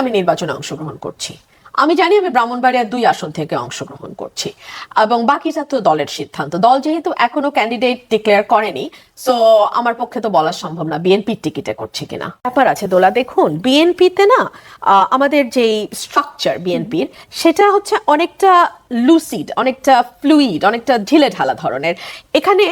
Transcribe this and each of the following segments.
আমি নির্বাচনে অংশগ্রহণ করছি। আমি জানি আমি ব্রাহ্মণবাড়িয়ার দুই আসন থেকে অংশগ্রহণ করছি। এবং বাকিটা তো দলের সিদ্ধান্ত। দল যেহেতু এখনও ক্যান্ডিডেট ডিক্লেয়ার করেনি সো আমার পক্ষে তো বলা সম্ভব না বিএনপির টিকিটে করছে কিনা। ব্যাপার আছে দোলা, দেখুন বিএনপিতে না আমাদের যেই স্ট্রাকচার বিএনপির সেটা হচ্ছে অনেকটা লুসিড অনেকটা ফ্লুইড অনেকটা ঢিলে ঢালা ধরনের। এখানে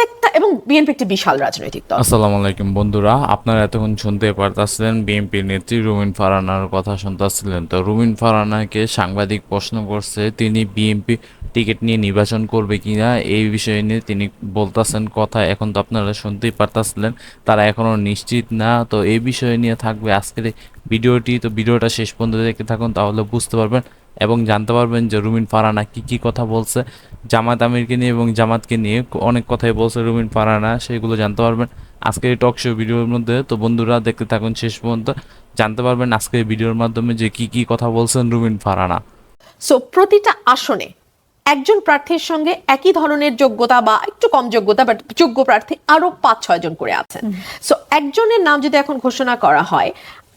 প্রত্যেকটা, এবং বিএনপি একটি বিশাল রাজনৈতিক দল। আসসালামু আলাইকুম বন্ধুরা, আপনারা এতক্ষণ শুনতে পারতাছিলেন বিএনপির নেত্রী রুমিন ফারানার কথা শুনতেছিলেন। তো রুমিন ফারানাকে সাংবাদিক প্রশ্ন করছে, তিনি বিএনপি টিকিট নিয়ে নির্বাচন করবে কিনা, এই বিষয় নিয়ে তিনি বলতেছেন কথা এখন তো আপনারা শুনতেই পারতাছিলেন, তারা এখনও নিশ্চিত না। তো এই বিষয় নিয়ে থাকবে আজকের ভিডিওটি। তো ভিডিওটা শেষ পর্যন্ত দেখতে থাকুন, তাহলে বুঝতে পারবেন এবং জানতে পারবেন যে রুমিন ফারানা কি কি কথা বলছে। জামাত আমিরকে নিয়ে এবং জামাতকে নিয়ে অনেক কথাই বলছে রুমিন ফারানা সেগুলো জানতে পারবেন আজকের এই টক শো ভিডিওর মধ্যে। তো বন্ধুরা দেখতে থাকুন শেষ পর্যন্ত। জানতে পারবেন আজকের এই ভিডিওর মাধ্যমে যে কি কি কথা বলছেন রুমিন ফারানা। সো প্রতিটা আসনে একজন প্রার্থীর সঙ্গে একই ধরনের যোগ্যতা বা একটু কম যোগ্যতা বাট যোগ্য প্রার্থী আরও পাঁচ ছয় জন করে আছেন। সো একজনের নাম যদি এখন ঘোষণা করা হয়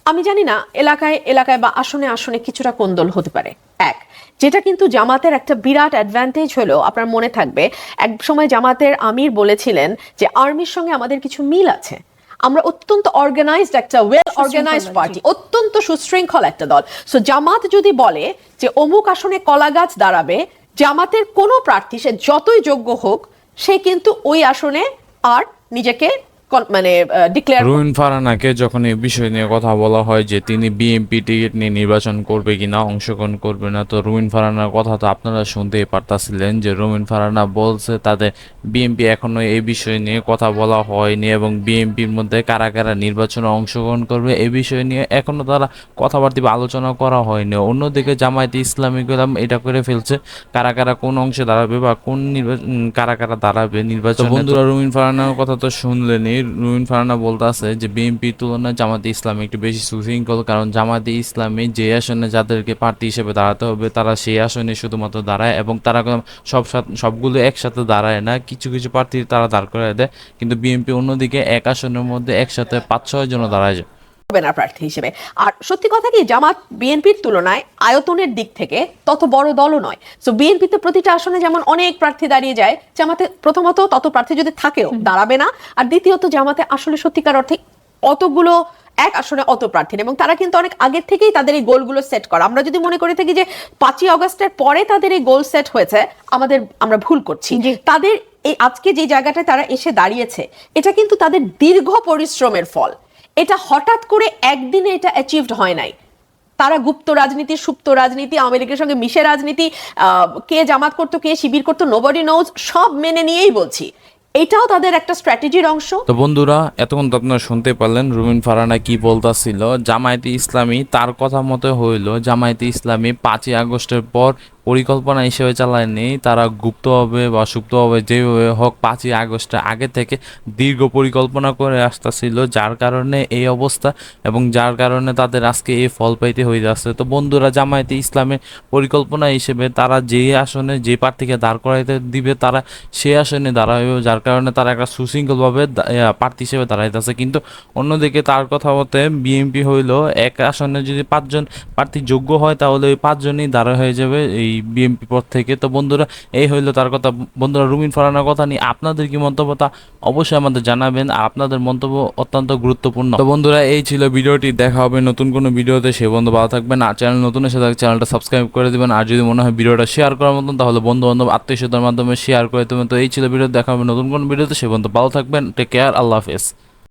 আমি জানি না এলাকায় এলাকায় বা আসনে আসনে কিছুটা কোন্দল হতে পারে। এক যেটা কিন্তু জামাতের একটা বিরাট অ্যাডভান্টেজ হলো আপনার মনে থাকবে। এক সময় জামাতের আমির বলেছিলেন যে আর্মির সঙ্গে আমাদের কিছু মিল আছে। আমরা অত্যন্ত অর্গানাইজড একটা ওয়েল অর্গানাইজড পার্টি অত্যন্ত সুশৃঙ্খল একটা দল। সো জামাত যদি বলে যে অমুক আসনে কলা গাছ দাঁড়াবে জামাতের কোনো প্রার্থী সে যতই যোগ্য হোক সে কিন্তু ওই আসনে আর নিজেকে মানে ডিক্লেয়ার রুমিন ফারানাকে যখন এই বিষয় নিয়ে কথা বলা হয় যে তিনি বিএনপি টিকিট নিয়ে নির্বাচন করবে কিনা অংশগ্রহণ করবে না তো রুমিন ফারানার কথা তো আপনারা শুনতেই পারতাছিলেন যে রুমিন ফারানা বলছে তাদের বিএনপি এখনও এই বিষয় নিয়ে কথা বলা হয়নি এবং বিএনপির মধ্যে কারা কারা নির্বাচনে অংশগ্রহণ করবে এই বিষয় নিয়ে এখনও তারা কথাবার্তা বা আলোচনা করা হয়নি। অন্যদিকে জামায়াতে ইসলামী গেলাম এটা করে ফেলছে কারা কারা কোন অংশে দাঁড়াবে বা কোন নির্বাচন কারা কারা দাঁড়াবে নির্বাচন। বন্ধুরা রুমিন ফারানার কথা তো শুনলেনই। রুমিন ফারানা বলতে আছে যে বিএনপির তুলনায় জামাতে ইসলামী একটু বেশি সুশৃঙ্খল, কারণ জামাতে ইসলামী যে আসনে যাদেরকে প্রার্থী হিসেবে দাঁড়াতে হবে, তারা সেই আসনে শুধুমাত্র দাঁড়ায় এবং তারা সব সবগুলো একসাথে দাঁড়ায় না। কিছু কিছু প্রার্থী তারা দাঁড় করে দেয়, কিন্তু বিএনপি অন্যদিকে এক আসনের মধ্যে একসাথে পাঁচ, ছয় জন দাঁড়ায়। যায় হবে না প্রার্থী হিসেবে। আর সত্যি কথা কি জামাত বিএনপির তুলনায় আয়তনের দিক থেকে তত বড় দলও নয়। সো বিএনপিতে প্রতিটা আসনে যেমন অনেক প্রার্থী দাঁড়িয়ে যায় জামাতে প্রথমত তত প্রার্থী যদি থাকেও দাঁড়াবে না। আর দ্বিতীয়ত জামাতে আসলে সত্যিকার অর্থে অতগুলো এক আসনে অত প্রার্থী এবং তারা কিন্তু অনেক আগের থেকেই তাদের এই গোলগুলো সেট করা। আমরা যদি মনে করে থাকি যে পাঁচই অগস্টের পরে তাদের এই গোল সেট হয়েছে আমাদের আমরা ভুল করছি। তাদের এই আজকে যে জায়গাটায় তারা এসে দাঁড়িয়েছে এটা কিন্তু তাদের দীর্ঘ পরিশ্রমের ফল। এটা হঠাৎ করে একদিনে এটা অ্যাচিভড হয় নাই। তারা গুপ্ত রাজনীতি, সুপ্ত রাজনীতি, আওয়ামী লীগের সঙ্গে মিশে রাজনীতি কে জামাত করতো, কে শিবির করতো নোবডি নোজ সব মেনে নিয়েই বলছি। এটাও তাদের একটা স্ট্র্যাটেজির অংশ। তো বন্ধুরা, এতক্ষণ তো আপনারা শুনতে পারলেন রুমিন ফারানা কি বলতাছিল। জামায়াতে ইসলামী তার কথা মতো হইল। জামায়াতে ইসলামী পাঁচই আগস্টের পর পরিকল্পনা হিসেবে চালায়নি। তারা গুপ্তভাবে বা সুপ্তভাবে যেভাবে হোক পাঁচই আগস্টের আগে থেকে দীর্ঘ পরিকল্পনা করে আসতেছিল, যার কারণে এই অবস্থা এবং যার কারণে তাদের আজকে এই ফল পাইতে হয়ে যাচ্ছে তো বন্ধুরা, জামায়াতে ইসলামের পরিকল্পনা হিসেবে তারা যে আসনে যে প্রার্থীকে দাঁড় করাইতে দিবে, তারা সে আসনে দাঁড়াবে যার কারণে তারা একটা সুশৃঙ্খলভাবে প্রার্থী হিসেবে দাঁড়াইতেছে। কিন্তু অন্যদিকে তার কথা মতে বিএনপি হইল, এক আসনে যদি পাঁচজন প্রার্থী যোগ্য হয়, তাহলে ওই পাঁচজনই দাঁড়া হয়ে যাবে এই বিএনপি পদ থেকে। তো বন্ধুরা, এই হইল তার কথা। বন্ধুরা, রুমিন ফারানার কথা নিয়ে আপনাদের কি মন্তব্য তা অবশ্যই আমাদের জানাবেন। আর আপনাদের মন্তব্য অত্যন্ত গুরুত্বপূর্ণ। তো বন্ধুরা, এই ছিল ভিডিওটি। দেখা হবে নতুন কোনো ভিডিওতে। সে বন্ধু ভালো থাকবেন। আর চ্যানেল নতুন এসে থাকলে চ্যানেলটা সাবস্ক্রাইব করে দেবেন। আর যদি মনে হয় ভিডিওটা শেয়ার করার মতন, তাহলে বন্ধু বান্ধব আত্মীয় মাধ্যমে শেয়ার করে দেবেন। তো এই ছিল ভিডিও। দেখা হবে নতুন কোনো ভিডিওতে। সে বন্ধু ভালো থাকবেন। Take care. আল্লাহ হাফেজ।